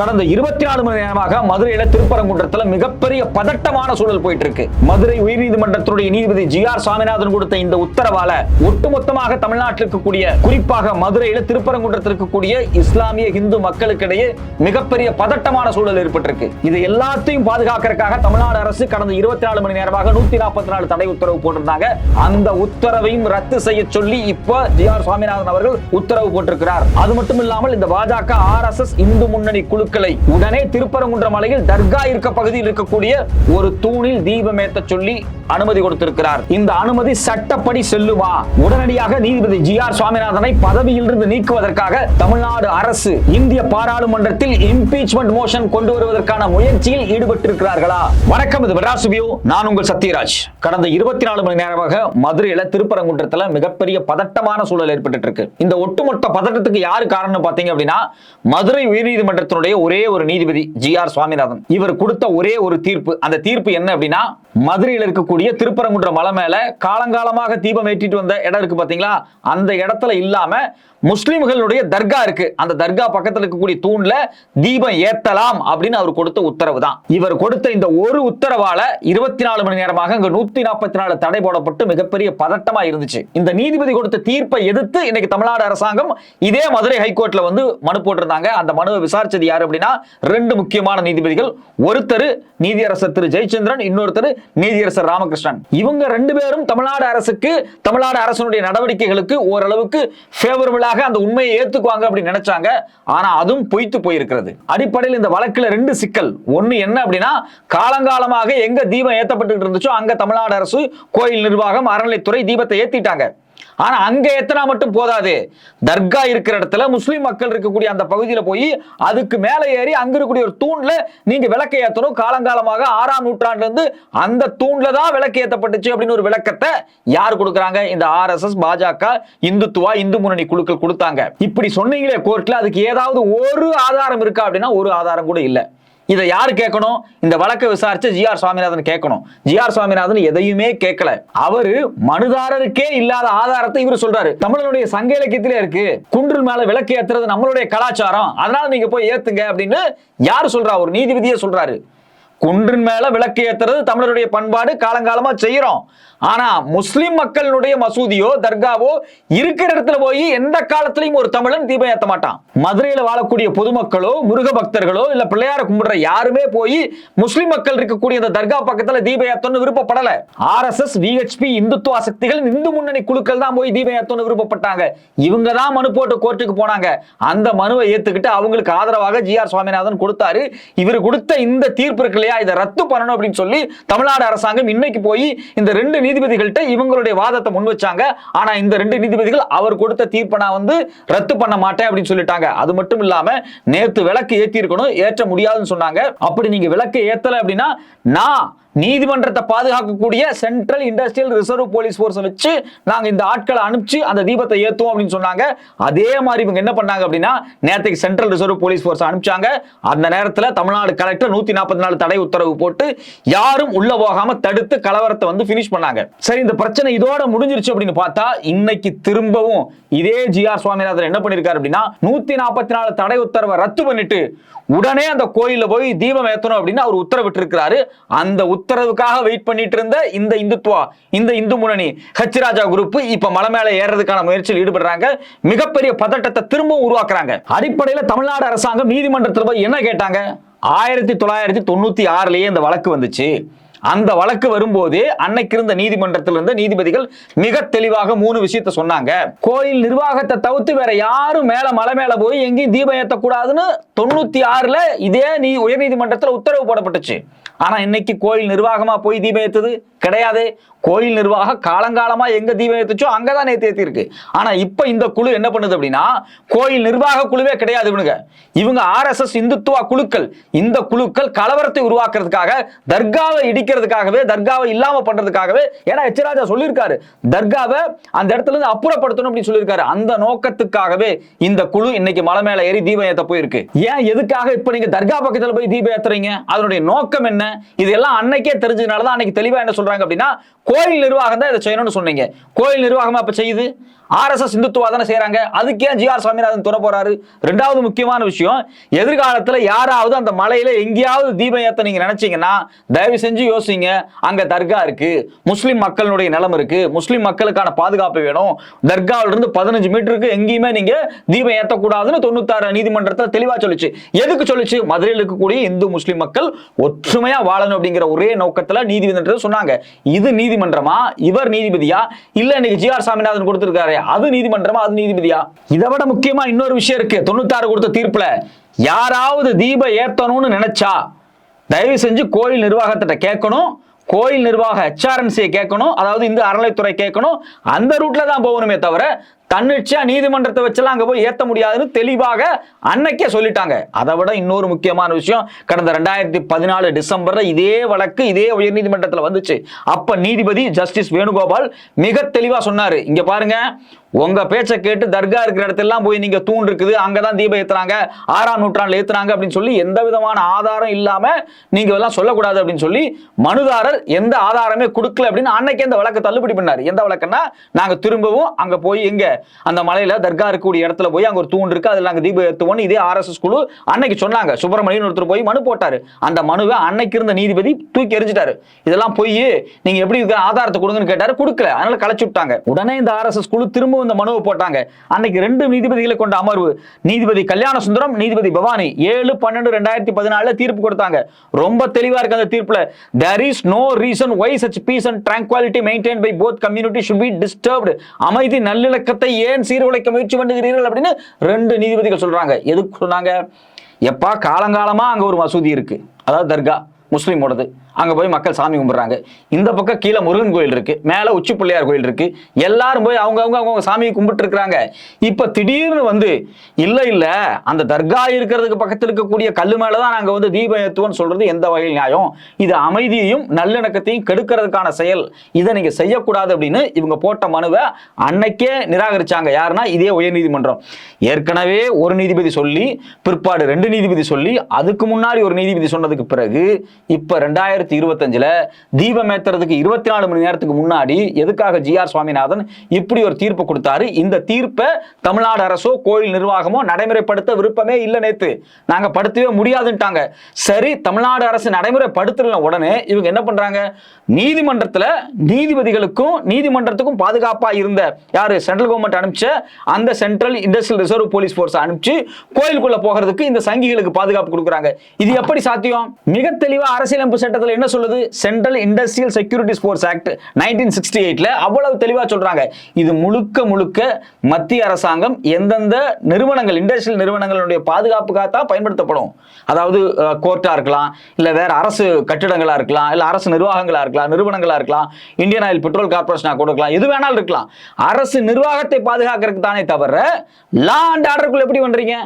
கடந்த இருபத்தி நாலு மணி நேரமாக மதுரையில திருப்பரங்குன்றத்துல மிகப்பெரிய பதட்டமான சூழல் போயிட்டு இருக்கு மதுரை உயர்நீதிமன்றத்தினுடைய நீதிபதி ஜி ஆர் சாமிநாதன் கொடுத்த இந்த உத்தரவால ஒட்டுமொத்தமாக தமிழ்நாட்டில் இருக்கக்கூடிய குறிப்பாக மதுரையில திருப்பரங்குன்றத்தில் இருக்கக்கூடிய இஸ்லாமிய இந்து மக்களுக்கிடையே மிகப்பெரிய பதட்டமான சூழல் ஏற்பட்டிருக்கு. இது எல்லாத்தையும் பாதுகாக்கிறதுக்காக தமிழ்நாடு அரசு கடந்த இருபத்தி நாலு மணி நேரமாக நூத்தி நாற்பத்தி நாலு தடை உத்தரவு போட்டிருந்தாங்க. அந்த உத்தரவையும் ரத்து செய்ய சொல்லி இப்ப ஜி ஆர் சுவாமிநாதன் அவர்கள் உத்தரவு போட்டிருக்கிறார். அது மட்டும் இல்லாமல் இந்த பாஜக ஆர் எஸ் எஸ் இந்து முன்னணி குழு குழுக்களை உடனே திருப்பரங்குன்ற மலையில் தர்கா இருக்க பகுதியில் இருக்கக்கூடிய ஒரு தூணில் தீபம் ஏத்த சொல்லி அனுமதி கொடுத்திருக்கிறார். இந்த அனுமதி சட்டப்படி செல்லுமா? உடனடியாக நீதிபதி ஜி ஆர் சுவாமிநாதனை பதவியிலிருந்து நீக்குவதற்காக தமிழ்நாடு அரசு இந்திய பாராளுமன்றத்தில் இம்பீச்மெண்ட் மோஷன் கொண்டு வருவதற்கான முயற்சியில் ஈடுபட்டிருக்கிறார்களா? வணக்கம் இது மெட்ராஸ் வியூ நான் உங்கள் சத்யராஜ். கடந்த இருபத்தி நாலு மணி நேரமாக மதுரையில திருப்பரங்குன்றத்துல மிகப்பெரிய பதட்டமான சூழல் ஏற்பட்டு இருக்கு. இந்த ஒட்டுமொத்த பதட்டத்துக்கு யாரு காரணம் பாத்தீங்க அப்படின்னா மதுரை உயர்நீதிமன்றத்தினுடைய ஒரே ஒரு நீதிபதி ஜி ஆர் சுவாமிநாதன். இவர் கொடுத்த ஒரே ஒரு தீர்ப்பு. அந்த தீர்ப்பு என்ன அப்படின்னா மதுரையில் இருக்கக்கூடிய திருப்பரங்குன்ற மலை மேல காலங்காலமாக தீபம் ஏற்றிட்டு வந்த இடம் இருக்கு பாத்தீங்களா? அந்த இடத்துல இல்லாம முஸ்லிம்களுடைய தர்கா இருக்கு. அந்த தர்கா பக்கத்துல இருக்கக்கூடிய தூண்ல தீபம் ஏத்தலாம் அப்படின்னு அவர் கொடுத்த உத்தரவு தான். இவர் கொடுத்த இந்த ஒரு உத்தரவால இருபத்தி நாலு மணி நேரமாக அங்க நூத்தி நாற்பத்தி நாலு தடை போடப்பட்டு மிகப்பெரிய பதட்டமா இருந்துச்சு. இந்த நீதிபதி கொடுத்த தீர்ப்பை எதிர்த்து இன்னைக்கு தமிழ்நாடு அரசாங்கம் இதே மதுரை ஹைகோர்ட்ல வந்து மனு போட்டிருந்தாங்க. அந்த மனுவை விசாரிச்சது யாரு அப்படின்னா ரெண்டு முக்கியமான நீதிபதிகள். ஒருத்தர் நீதியரசர் திரு ஜெயச்சந்திரன் இன்னொருத்தர் நீதியரசர் ராமகிருஷ்ணன். இவங்க ரெண்டு பேரும் தமிழ்நாடு அரசுக்கு தமிழ்நாடு அரசனுடைய நடவடிக்கைகளுக்கு ஓரளவுக்கு ஃபேவரபிளாக அந்த உண்மையை ஏத்துக்குவாங்க அப்படின்னு நினைச்சாங்க. ஆனா அதுவும் பொய்த்து போயிருக்கிறது. அடிப்படையில் இந்த வழக்குல ரெண்டு சிக்கல். ஒண்ணு என்ன அப்படின்னா காலங்காலமாக எங்க தீபம் ஏத்தப்பட்டு இருந்துச்சோ அங்க தமிழ்நாடு அரசு கோயில் நிர்வாகம் அறநிலைத்துறை தீபத்தை ஏத்திட்டாங்க. ஆனா அங்க எத்தனா மட்டும் போதாது. தர்கா இருக்கிற இடத்துல முஸ்லீம் மக்கள் இருக்கக்கூடிய அந்த பகுதியில போய் அதுக்கு மேல ஏறி அங்க இருக்கக்கூடிய ஒரு தூண்ல நீங்க விளக்க ஏத்தணும். காலங்காலமாக ஆறாம் நூற்றாண்டுல இருந்து அந்த தூண்ல தான் விளக்கு ஏத்தப்பட்டுச்சு அப்படின்னு ஒரு விளக்கத்தை யார் கொடுக்குறாங்க? இந்த ஆர்எஸ்எஸ் பாஜக இந்துத்துவா இந்து முன்னணி குழுக்கள் கொடுத்தாங்க. இப்படி சொன்னீங்களே கோர்ட்ல அதுக்கு ஏதாவது ஒரு ஆதாரம் இருக்கா அப்படின்னா ஒரு ஆதாரம் கூட இல்லை. இதை யாரு கேட்கணும்? இந்த வழக்கை விசாரிச்ச ஜி ஆர் சுவாமிநாதன் கேட்கணும். ஜி ஆர் சுவாமிநாதன் எதையுமே கேட்கல. அவரு மனுதாரருக்கே இல்லாத ஆதாரத்தை இவர் சொல்றாரு. தமிழனுடைய சங்க இலக்கியத்திலே இருக்கு. குன்றில் மேல விளக்கு ஏத்துறது நம்மளுடைய கலாச்சாரம். அதனால நீங்க போய் ஏத்துங்க அப்படின்னு யார் சொல்றா? ஒரு நீதிபதியே சொல்றாரு. குன்றின் மேல விளக்கு ஏத்துறது தமிழருடைய பண்பாடு காலங்காலமா செய்யறோம். ஆனா முஸ்லிம் மக்களுடைய மசூதியோ தர்காவோ இருக்கிற இடத்துல போய் எந்த காலத்திலையும் ஒரு தமிழன் தீபம் ஏத்த மாட்டான். மதுரையில வாழக்கூடிய பொதுமக்களோ முருக பக்தர்களோ இல்ல பிள்ளையார கும்பிடுற யாருமே போய் முஸ்லிம் மக்கள் இருக்கக்கூடிய அந்த தர்கா பக்கத்துல தீபம் ஏத்தணும்னு விருப்பப்படல. ஆர் எஸ் எஸ் விஹெச்பி இந்துத்துவ சக்திகள் இந்து முன்னணி குழுக்கள் தான் போய் தீபம் ஏத்தணும்னு விருப்பப்பட்டாங்க. இவங்க தான் மனு போட்டு கோர்ட்டுக்கு போனாங்க. அந்த மனுவை ஏத்துக்கிட்டு அவங்களுக்கு ஆதரவாக ஜி ஆர் சுவாமிநாதன் கொடுத்தாரு. இவர் கொடுத்த இந்த தீர்ப்பு இருக்கு இல்லையா? இதை ரத்து பண்ணணும் அப்படின்னு சொல்லி தமிழ்நாடு அரசாங்கம் இன்னைக்கு போய் இந்த ரெண்டு நீதிபதிகள்கிட்ட இவங்களுடைய வாதத்தை முன் வச்சாங்க. ஆனா இந்த ரெண்டு நீதிபதிகள் அவர் கொடுத்த தீர்ப்பை நான் வந்து ரத்து பண்ண மாட்டேன் அப்படின்னு சொல்லிட்டாங்க. அது மட்டும் இல்லாம நேத்து விளக்கு ஏத்தி இருக்கணும் ஏற்ற முடியாதுன்னு சொன்னாங்க. அப்படி நீங்க விளக்கு ஏத்தல அப்படின்னா நான் நீதிமன்றத்தை பாதுகாக்கக்கூடிய சென்ட்ரல் இண்டஸ்ட்ரியல் ரிசர்வ் போலீஸ் போர்ஸை வச்சு நாங்கள் இந்த ஆட்களை அனுப்பிச்சு அந்த தீபத்தை ஏற்றுவோம் அப்படின்னு சொன்னாங்க. அதே மாதிரி இவங்க என்ன பண்ணாங்க அப்படின்னா நேரத்துக்கு சென்ட்ரல் ரிசர்வ் போலீஸ் போர்ஸ் அனுப்பிச்சாங்க. அந்த நேரத்தில் தமிழ்நாடு கலெக்டர் நூத்தி நாற்பத்தி நாலு தடை உத்தரவு போட்டு யாரும் உள்ள போகாம தடுத்து கலவரத்தை வந்து பினிஷ் பண்ணாங்க. சரி இந்த பிரச்சனை இதோட முடிஞ்சிருச்சு அப்படின்னு பார்த்தா இன்னைக்கு திரும்பவும் இதே ஜி ஆர் சுவாமிநாதன் என்ன பண்ணிருக்காரு அப்படின்னா நூத்தி நாற்பத்தி நாலு தடை உத்தரவை ரத்து பண்ணிட்டு உடனே அந்த கோயிலில் போய் தீபம் ஏற்றணும் அப்படின்னு அவர் உத்தரவிட்டு இருக்கிறாரு அந்த உத்தரவுக்காக வெயிட் பண்ணிட்டு இருந்த இந்த இந்துத்துவா இந்த இந்து முன்னணி ஹச் ராஜா குரூப் இப்ப மலை மேல ஏறதுக்கான முயற்சியில் ஈடுபடுறாங்க. மிகப்பெரிய பதட்டத்தை திரும்பவும் உருவாக்குறாங்க. அடிப்படையில் தமிழ்நாடு அரசாங்கம் நீதிமன்றத்தில் போய் என்ன கேட்டாங்க? ஆயிரத்தி தொள்ளாயிரத்தி தொண்ணூத்தி ஆறுலயே இந்த வழக்கு வந்துச்சு. அந்த வழக்கு வரும்போது அன்னைக்கு இருந்த நீதிமன்றத்தில் இருந்த நீதிபதிகள் மிக தெளிவாக மூணு விஷயத்த சொன்னாங்க. கோயில் நிர்வாகத்தை தவிர்த்து வேற யாரும் மேல மலை மேல போய் எங்கேயும் தீபம் ஏற்றக்கூடாதுன்னு தொண்ணூத்தி ஆறுல இதே நீ உயர்நீதிமன்றத்தில் உத்தரவு போடப்பட்டுச்சு. ஆனால் இன்னைக்கு கோயில் நிர்வாகமா போய் தீபம் ஏத்துது? கிடையாது. கோயில் நிர்வாகம் காலங்காலமா எங்க தீபம் ஏத்துச்சோ அங்கதான் நேத்து ஏத்திருக்கு ஆனா இப்ப இந்த குழு என்ன பண்ணுது அப்படின்னா கோயில் நிர்வாக குழுவே கிடையாது இவனுங்க. இவங்க ஆர்எஸ்எஸ் இந்துத்துவா குழுக்கள். இந்த குழுக்கள் கலவரத்தை உருவாக்குறதுக்காக தர்காவை இடிக்கிறதுக்காகவே தர்காவை இல்லாம பண்றதுக்காகவே ஏன்னா எச்சராஜா சொல்லியிருக்காரு. தர்காவை அந்த இடத்துல இருந்து அப்புறப்படுத்தணும் அப்படின்னு சொல்லியிருக்காரு. அந்த நோக்கத்துக்காகவே இந்த குழு இன்னைக்கு மலை மேல ஏறி தீபம் ஏத்த போயிருக்கு. ஏன் எதுக்காக இப்ப நீங்க தர்கா பக்கத்துல போய் தீபம் ஏத்துறீங்க? அதனுடைய நோக்கம் என்ன? இதெல்லாம் அன்னைக்கே தெரிஞ்சதுனால தான் அன்னைக்கு தெளிவா என்ன சொல்றாங்க அப்படின்னா கோயில் நிர்வாகம் தான் இதை செய்யணும்னு சொன்னீங்க. கோயில் நிர்வாகமா அப்ப செய்யுது? ஆர்எஸ்எஸ் இந்துத்துவா தானே செய்கிறாங்க அதுக்கே ஜிஆர் சாமிநாதன் துற போறாரு? ரெண்டாவது முக்கியமான விஷயம் எதிர்காலத்தில் யாராவது அந்த மலையில எங்கேயாவது தீபம் ஏற்ற நீங்க நினைச்சீங்கன்னா தயவு செஞ்சு யோசிங்க. அங்க தர்கா இருக்கு. முஸ்லீம் மக்களுடைய நிலம் இருக்கு. முஸ்லீம் மக்களுக்கான பாதுகாப்பு வேணும். தர்காவிலிருந்து பதினஞ்சு மீட்டருக்கு எங்கேயுமே நீங்க தீபம் ஏற்றக்கூடாதுன்னு தொண்ணூத்தாறு நீதிமன்றத்தில் தெளிவா சொல்லுச்சு. எதுக்கு சொல்லுச்சு? மதுரையில் இருக்கக்கூடிய இந்து முஸ்லீம் மக்கள் ஒற்றுமையா வாழணும் அப்படிங்கிற ஒரே நோக்கத்தில் நீதிமன்றத்தில் சொன்னாங்க. இது நீதிமன்றமா? இவர் நீதிபதியா? இல்ல இன்னைக்கு ஜிஆர் சாமிநாதன் கொடுத்திருக்காரு அது நீதிமன்றமா அது நீதிபதியா? இதை விட முக்கியமா இன்னொரு விஷயம் இருக்கு. தொண்ணூத்தாறு கொடுத்த தீர்ப்புல யாராவது தீபம் ஏத்தணும்னு நினைச்சா தயவு செஞ்சு கோயில் நிர்வாகத்திட்ட கேட்கணும். கோயில் நிர்வாக ஹெச்ஆர்என்சியை கேட்கணும். அதாவது இந்த அறநிலைத்துறை கேட்கணும். அந்த ரூட்ல தான் போகணுமே தவிர தன்னிச்சையா நீதிமன்றத்தை வச்செல்லாம் அங்க போய் ஏத்த முடியாதுன்னு தெளிவாக அன்னைக்கே சொல்லிட்டாங்க. அதை விட இன்னொரு முக்கியமான விஷயம் கடந்த ரெண்டாயிரத்தி பதினாலு டிசம்பர்ல இதே வழக்கு இதே உயர்நீதிமன்றத்தில் வந்துச்சு. அப்ப நீதிபதி ஜஸ்டிஸ் வேணுகோபால் மிக தெளிவா சொன்னாரு. இங்க பாருங்க உங்க பேச்சை கேட்டு தர்கா இருக்கிற இடத்தெல்லாம் போய் நீங்க தூண் இருக்குது அங்கதான் தீபம் ஏத்துறாங்க ஆறாம் நூற்றாண்டுல ஏத்துறாங்க அப்படின்னு சொல்லி எந்த விதமான ஆதாரம் இல்லாம நீங்க எல்லாம் சொல்லக்கூடாது அப்படின்னு சொல்லி மனுதாரர் எந்த ஆதாரமே கொடுக்கல அப்படின்னு அன்னைக்கு அந்த வழக்கு தள்ளுபடி பண்ணாரு. எந்த வழக்குன்னா நாங்க திரும்பவும் அங்க போய் எங்க அந்த மலையில தர்கா இருக்கக்கூடிய இடத்துல போய் அங்க ஒரு தூண் இருக்கு அதுல நாங்க தீபம் ஏற்றுவோம்னு இதே ஆர்எஸ்எஸ் குழு அன்னைக்கு சொன்னாங்க. சுப்பிரமணியன் ஒருத்தர் போய் மனு போட்டாரு. அந்த மனுவை அன்னைக்கு இருந்த நீதிபதி தூக்கி எரிஞ்சிட்டாரு இதெல்லாம் போய் நீங்க எப்படி இருக்கிற ஆதாரத்தை கொடுங்கன்னு கேட்டாரு கொடுக்கல. அதனால களைச்சு விட்டாங்க. உடனே இந்த ஆர்எஸ்எஸ் குழு திரும்பவும் இந்த மனுவை போட்டாங்க. அன்னைக்கு ரெண்டு நீதிபதிகளை கொண்ட அமர்வு நீதிபதி கல்யாண சுந்தரம் நீதிபதி பவானி ஏழு பன்னெண்டு ரெண்டாயிரத்தி பதினாலுல தீர்ப்பு கொடுத்தாங்க. ரொம்ப தெளிவா இருக்கு அந்த தீர்ப்புல. There is no reason why such peace and tranquillity maintain by both community should be disturbed அமைதி நல்லிணக்கத்தை ஏன் சீர்குலைக்க முயற்சி பண்ணுகிறீர்கள் அப்படின்னு ரெண்டு நீதிபதிகள் சொல்றாங்க. எதுக்கு சொன்னாங்க? எப்பா காலங்காலமா அங்க ஒரு மசூதி இருக்கு. அதாவது தர்கா. முஸ்லீமோடது. அங்கே போய் மக்கள் சாமி கும்பிட்றாங்க. இந்த பக்கம் கீழே முருகன் கோயில் இருக்கு. மேலே உச்சி பிள்ளையார் கோயில் இருக்கு. எல்லாரும் போய் அவங்க அவங்க அவங்க சாமியை கும்பிட்டுருக்குறாங்க. இப்போ திடீர்னு வந்து இல்லை இல்லை அந்த தர்கா இருக்கிறதுக்கு பக்கத்தில் இருக்கக்கூடிய கல் மேலே தான் நாங்கள் வந்து தீபம் ஏத்துவோம்னு சொல்றது எந்த வகையில் நியாயம்? இது அமைதியையும் நல்லிணக்கத்தையும் கெடுக்கிறதுக்கான செயல். இதை நீங்கள் செய்யக்கூடாது அப்படின்னு இவங்க போட்ட மனுவை அன்னைக்கே நிராகரிச்சாங்க. யாருன்னா இதே உயர்நீதிமன்றம். ஏற்கனவே ஒரு நீதிபதி சொல்லி பிற்பாடு ரெண்டு நீதிபதி சொல்லி அதுக்கு முன்னாடி ஒரு நீதிபதி சொன்னதுக்கு பிறகு இப்ப ரெண்டாயிரத்தி இருபத்தஞ்சுல தீபம் ஏத்துறதுக்கு இருபத்தி நாலு மணி நேரத்துக்கு முன்னாடி எதுக்காக ஜி ஆர் சுவாமிநாதன் இப்படி ஒரு தீர்ப்பு கொடுத்தாரு? இந்த தீர்ப்பை தமிழ்நாடு அரசோ கோயில் நிர்வாகமோ நடைமுறைப்படுத்த விருப்பமே இல்லை நேத்து. நாங்க படுத்தவே முடியாதுன்ட்டாங்க. சரி தமிழ்நாடு அரசு நடைமுறைப்படுத்தல உடனே இவங்க என்ன பண்றாங்க? நீதிமன்றத்துல நீதிபதிகளுக்கும் நீதிமன்றத்துக்கும் பாதுகாப்பா இருந்த யாரு? சென்ட்ரல் கவர்மெண்ட் அனுப்பிச்ச அந்த central industrial reserve police force அனுப்பிச்சு கோயிலுக்குள்ள போகிறதுக்கு இந்த சங்கிகளுக்கு பாதுகாப்பு கொடுக்குறாங்க. இது எப்படி சாத்தியம்? மிக தெளிவா அரசியலமைப்பு சட்டத்தில் என்ன சொல்லுது? Central industrial securities sports act nineteen sixty எயிட்ல அவ்வளவு தெளிவாக சொல்றாங்க. இது முழுக்க முழுக்க மத்திய அரசாங்கம் எந்தெந்த நிறுவனங்கள் இண்டஸ்ட்ரியல் நிறுவனங்களுடைய பாதுகாப்புக்காக தான் பயன்படுத்தப்படும். அதாவது கோர்ட்டா இருக்கலாம் இல்ல வேற அரசு கட்டிடங்களா இருக்கலாம் இல்ல அரசு நிர்வாகங்களா இருக்கலாம் நிறுவனங்களா இருக்கலாம் இந்தியன் ஆயில் பெட்ரோல் கார்பரேஷனாக கூட இருக்கலாம் எது வேணாலும் இருக்கலாம். அரசு நிர்வாகத்தை பாதுகாக்கிறதுக்கு தானே தவிர லா அண்ட் ஆர்டருக்குள்ள எப்படி பண்றீங்க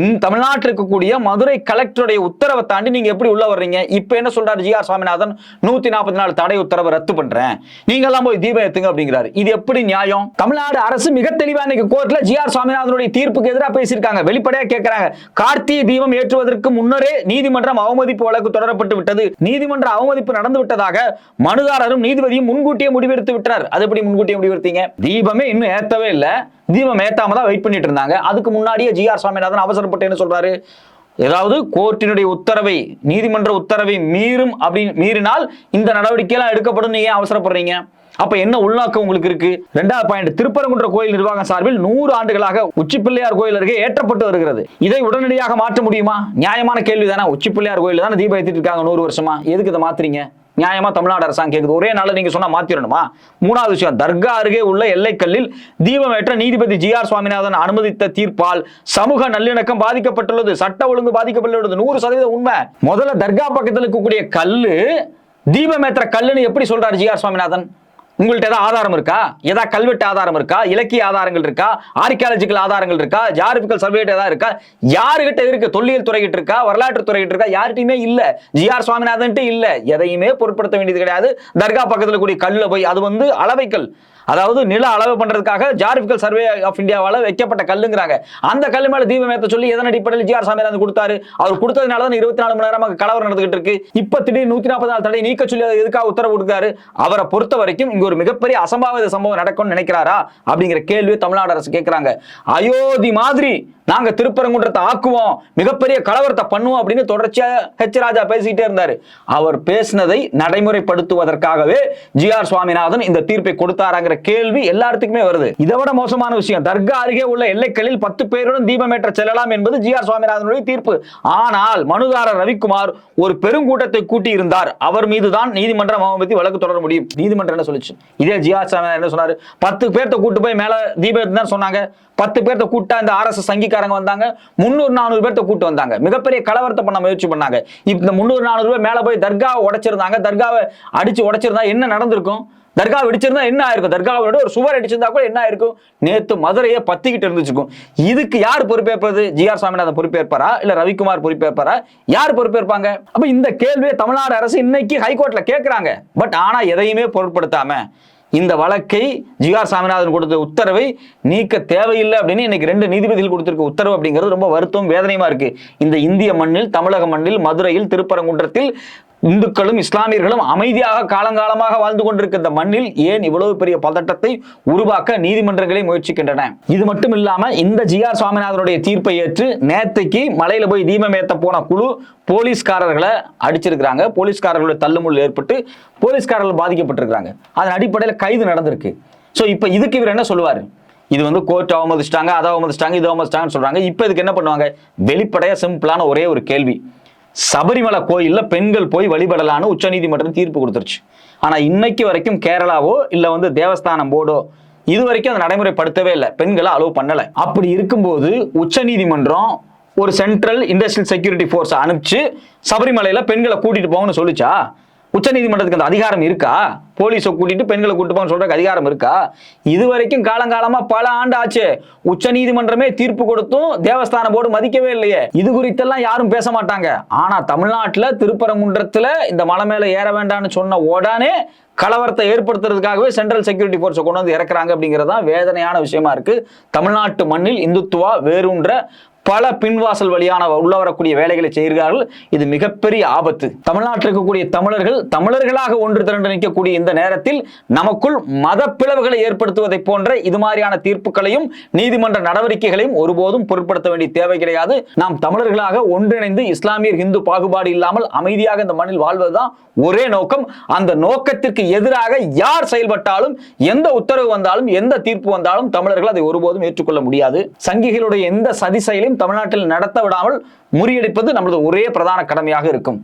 இந்த தமிழ்நாட்டில் இருக்கக்கூடிய மதுரை கலெக்டருடைய உத்தரவை தாண்டி நீங்க எப்படி உள்ள வர்றீங்க? இப்ப என்ன சொல்றாரு ஜி ஆர் சுவாமிநாதன் நூத்தி நாற்பத்தி நாலு தடை உத்தரவை ரத்து பண்றேன். நீங்க எல்லாம் போய் தீபம் ஏத்துங்க அப்படிங்கிறாரு. இது எப்படி நியாயம்? தமிழ்நாடு அரசு மிக தெளிவா இன்னைக்கு கோர்ட்ல ஜி ஆர் சுவாமிநாதனுடைய தீர்ப்புக்கு எதிராக பேசியிருக்காங்க. வெளிப்படையா கேட்கிறாங்க கார்த்திகை தீபம் ஏற்றுவதற்கு முன்னரே நீதிமன்றம் அவமதிப்பு வழக்கு தொடரப்பட்டு விட்டது. நீதிமன்ற அவமதிப்பு நடந்து விட்டதாக மனுதாரரும் நீதிபதியும் முன்கூட்டியே முடிவெடுத்து விட்டார் அது எப்படி முன்கூட்டியே முடிவெடுத்தீங்க? தீபமே இன்னும் ஏத்தவே இல்லை. தீபம் ஏத்தாம தான் வெயிட் பண்ணிட்டு இருந்தாங்க. அதுக்கு முன்னாடியே ஜி ஆர் சுவாமிநாதன் அவசரப்பட்டு என்ன சொல்றாரு. ஏதாவது கோர்ட்டினுடைய உத்தரவை நீதிமன்ற உத்தரவை மீறும் அப்படின்னு மீறினால் இந்த நடவடிக்கையெல்லாம் எடுக்கப்படும் ஏன் அவசரப்படுறீங்க? அப்ப என்ன உள்நாக்கம் உங்களுக்கு இருக்கு? ரெண்டாவது பாயிண்ட் திருப்பரங்குன்ற கோயில் நிர்வாகம் சார்பில் நூறு ஆண்டுகளாக உச்சி பிள்ளையார் கோயில் அருகே ஏற்றப்பட்டு வருகிறது. இதை உடனடியாக மாற்ற முடியுமா? நியாயமான கேள்வி தானே உச்சி பிள்ளையார் கோயில் தானே தீபம் ஏற்றிட்டு இருக்காங்க நூறு வருஷமா. எதுக்கு இதை மாத்துறீங்க? நியாயமா தமிழ்நாடு அரசாங்கம் கேக்குது. ஒரே நாளில் நீங்க சொன்னா மாத்திரணுமா? மூணாவது விஷயம் தர்கா அருகே உள்ள எல்லைக்கல்லில் தீபம் ஏற்ற நீதிபதி ஜி ஆர் சுவாமிநாதன் அனுமதித்த தீர்ப்பால் சமூக நல்லிணக்கம் பாதிக்கப்பட்டுள்ளது. சட்ட ஒழுங்கு பாதிக்கப்பட்டுள்ளது. நூறு சதவீதம் உண்மை. முதல்ல தர்கா பக்கத்தில் இருக்கக்கூடிய கல்லு தீபம் ஏற்ற கல்லுன்னு எப்படி சொல்றாரு ஜி ஆர் சுவாமிநாதன்? உங்கள்ட்ட ஏதாவது ஆதாரம் இருக்கா? ஏதாவது கல்வெட்டு ஆதாரம் இருக்கா? இலக்கிய ஆதாரங்கள் இருக்கா? ஆர்கியாலஜிக்கல் ஆதாரங்கள் இருக்கா? ஜாரிபிக்கல் சர்வே ஏதாவது இருக்கா? யாருகிட்ட இருக்கு? தொல்லியல் துறைகிட்ட இருக்கா? வரலாற்று துறைகிட்ட இருக்கா? யார்கிட்டயுமே இல்ல. ஜி ஆர் சுவாமிநாதன்ட்டு இல்ல. எதையுமே பொருட்படுத்த வேண்டியது கிடையாது. தர்கா பக்கத்தில் கூடிய கல்லுல போய் அது வந்து அளவைக்கல். அதாவது நில அளவு பண்றதுக்காக ஜார்பிக்கல் சர்வே ஆஃப் இந்தியாவால வைக்கப்பட்ட கல்லுங்கிறாங்க. அந்த கல் மேல தீபம் ஏற்ற சொல்லி எதன் அடிப்படையில் ஜிஆர் சாமிநாதன் கொடுத்தாரு? அவர் கொடுத்ததுனால தான் இருபத்தி நாலு மணி நேரமாக கலவரம் நடந்துகிட்டு இருக்கு. இப்ப திடீர் நூத்தி நாற்பது நாள் தடை நீக்க சொல்லி எதுக்காக உத்தரவு கொடுத்தாரு? அவரை பொறுத்த வரைக்கும் இங்க ஒரு மிகப்பெரிய அசம்பாவித சம்பவம் நடக்கும்னு நினைக்கிறாரா? அப்படிங்கிற கேள்வி தமிழ்நாடு அரசு கேட்கிறாங்க. அயோத்தி மாதிரி நாங்க திருப்பரங்குன்றத்தை ஆக்குவோம் மிகப்பெரிய கலவரத்தை பண்ணுவோம் அப்படின்னு தொடர்ச்சியா ஹெச் ராஜா பேசிக்கிட்டே இருந்தாரு. அவர் பேசினதை நடைமுறைப்படுத்துவதற்காகவே ஜி ஆர் சுவாமிநாதன் இந்த தீர்ப்பை கொடுத்தாராங்கிற கேள்வி எல்லாத்துக்குமே வருது. இதை விட மோசமான விஷயம் தர்கா அருகே உள்ள எல்லைகளில் பத்து பேருடன் தீபமேற்ற செல்லலாம் என்பது ஜி ஆர் சுவாமிநாதனுடைய தீர்ப்பு. ஆனால் மனுதாரர் ரவிக்குமார் ஒரு பெருங்கூட்டத்தை கூட்டி இருந்தார் அவர் மீதுதான் நீதிமன்றம் அவமதி வழக்கு தொடர முடியும். நீதிமன்றம் என்ன சொல்லுச்சு? இதே ஜி சாமி என்ன சொன்னாரு? பத்து பேர்த்த கூட்டு போய் மேல தீபம் தான் சொன்னாங்க. பத்து பேர்த்த கூட்டா இந்த ஆர்எஸ்எஸ் சங்கிக்காரங்க வந்தாங்க. முந்நூறு நானூறு பேர்த்த கூட்டு வந்தாங்க. மிகப்பெரிய கலவரத்தை பண்ண முயற்சி பண்ணாங்க. இந்த முந்நூறு நானூறு பேர் மேல போய் தர்காவை உடைச்சிருந்தாங்க. தர்காவை அடிச்சு உடைச்சிருந்தா என்ன நடந்திருக்கும்? தர்கா வெடிச்சிருந்தா என்ன ஆயிருக்கும்? தர்காவோட ஒரு சுவர் அடிச்சிருந்தா கூட என்ன ஆயிருக்கும்? நேத்து மதுரையை பத்திக்கிட்டு இருந்துச்சுக்கும் இதுக்கு யார் பொறுப்பேற்பது? ஜி ஆர் சாமிநாதன் பொறுப்பேற்பாரா? இல்ல ரவிக்குமார் பொறுப்பேற்பாரா? யார் பொறுப்பேற்பாங்க? அப்ப இந்த கேள்வியை தமிழ்நாடு அரசு இன்னைக்கு ஹைகோர்ட்ல கேட்கிறாங்க பட் ஆனா எதையுமே பொருட்படுத்தாம இந்த வழக்கை ஜி ஆர் சாமிநாதன் கொடுத்த உத்தரவை நீக்க தேவையில்லை அப்படின்னு இன்னைக்கு ரெண்டு நீதிபதிகள் கொடுத்திருக்க உத்தரவு அப்படிங்கிறது ரொம்ப வருத்தம் வேதனையுமா இருக்கு. இந்த இந்திய மண்ணில் தமிழக மண்ணில் மதுரையில் திருப்பரங்குன்றத்தில் இந்துக்களும் இஸ்லாமியர்களும் அமைதியாக காலங்காலமாக வாழ்ந்து கொண்டிருக்கிற மண்ணில் ஏன் இவ்வளவு பெரிய பதட்டத்தை உருவாக்க நீதிமன்றங்களே முயற்சிக்கின்றன? இது மட்டும் இல்லாம இந்த ஜிஆர் சுவாமிநாதனுடைய தீர்ப்பை ஏற்று நேத்தைக்கு மலையில போய் தீபம் ஏத்த போன குழு போலீஸ்காரர்களை அடிச்சிருக்கிறாங்க. போலீஸ்காரர்களுடைய தள்ளுமுள் ஏற்பட்டு போலீஸ்காரர்கள் பாதிக்கப்பட்டிருக்கிறாங்க. அதன் அடிப்படையில் கைது நடந்திருக்கு. ஸோ இப்போ இதுக்கு இவர் என்ன சொல்லுவார்? இது வந்து கோர்ட் அவமதிச்சிட்டாங்க அதை அவமதிச்சிட்டாங்க இது அவமதிச்சிட்டாங்கன்னு சொல்றாங்க. இப்போ இதுக்கு என்ன பண்ணுவாங்க? வெளிப்படையா சிம்பிளான ஒரே ஒரு கேள்வி. சபரிமலை கோயில்ல பெண்கள் போய் வழிபடலான்னு உச்சநீதிமன்றம் தீர்ப்பு கொடுத்துருச்சு. ஆனால் இன்னைக்கு வரைக்கும் கேரளாவோ இல்லை வந்து தேவஸ்தானம் போர்டோ இது வரைக்கும் அதை நடைமுறைப்படுத்தவே இல்லை. பெண்களை அலோவ் பண்ணலை. அப்படி இருக்கும்போது உச்சநீதிமன்றம் ஒரு சென்ட்ரல் இண்டஸ்ட்ரியல் செக்யூரிட்டி ஃபோர்ஸ் அனுப்பிச்சு சபரிமலையில பெண்களை கூட்டிட்டு போகணும்னு சொல்லிச்சா? உச்சநீதிமன்றத்துக்கு அந்த அதிகாரம் இருக்கா? போலீஸை கூட்டிட்டு பெண்களை கூட்டு போங்கன்னு சொல்றதுக்கு அதிகாரம் இருக்கா? இது வரைக்கும் காலங்காலமா பல ஆண்டு ஆச்சு உச்சநீதிமன்றமே தீர்ப்பு கொடுத்தும் தேவஸ்தான போர்டு மதிக்கவே இல்லையே. இது குறித்தெல்லாம் யாரும் பேச மாட்டாங்க. ஆனா தமிழ்நாட்டுல திருப்பரங்குன்றத்துல இந்த மலை மேல ஏற வேண்டாம்னு சொன்ன உடனே கலவரத்தை ஏற்படுத்துறதுக்காகவே சென்ட்ரல் செக்யூரிட்டி போர்ஸை கொண்டு வந்து இறக்குறாங்க அப்படிங்கிறது தான் வேதனையான விஷயமா இருக்கு. தமிழ்நாட்டு மண்ணில் இந்துத்துவா வேரூன்ற பல பின்வாசல் வழியான உள்ள வரக்கூடிய வேலைகளை செய்கிறார்கள். இது மிகப்பெரிய ஆபத்து. தமிழ்நாட்டில் இருக்கக்கூடிய தமிழர்கள் தமிழர்களாக ஒன்று திரண்டு நிற்கக்கூடிய இந்த நேரத்தில் நமக்குள் மத பிளவுகளை ஏற்படுத்துவதை போன்ற இது மாதிரியான தீர்ப்புகளையும் நீதிமன்ற நடவடிக்கைகளையும் ஒருபோதும் பொருட்படுத்த வேண்டிய தேவை கிடையாது. நாம் தமிழர்களாக ஒன்றிணைந்து இஸ்லாமியர் இந்து பாகுபாடு இல்லாமல் அமைதியாக இந்த மண்ணில் வாழ்வதுதான் ஒரே நோக்கம். அந்த நோக்கத்திற்கு எதிராக யார் செயல்பட்டாலும் எந்த உத்தரவு வந்தாலும் எந்த தீர்ப்பு வந்தாலும் தமிழர்கள் அதை ஒருபோதும் ஏற்றுக்கொள்ள முடியாது. சங்கிகளுடைய எந்த சதி செயலையும் தமிழ்நாட்டில் நடத்த விடாமல் முறியடிப்பது நமது ஒரே பிரதான கடமையாக இருக்கும்.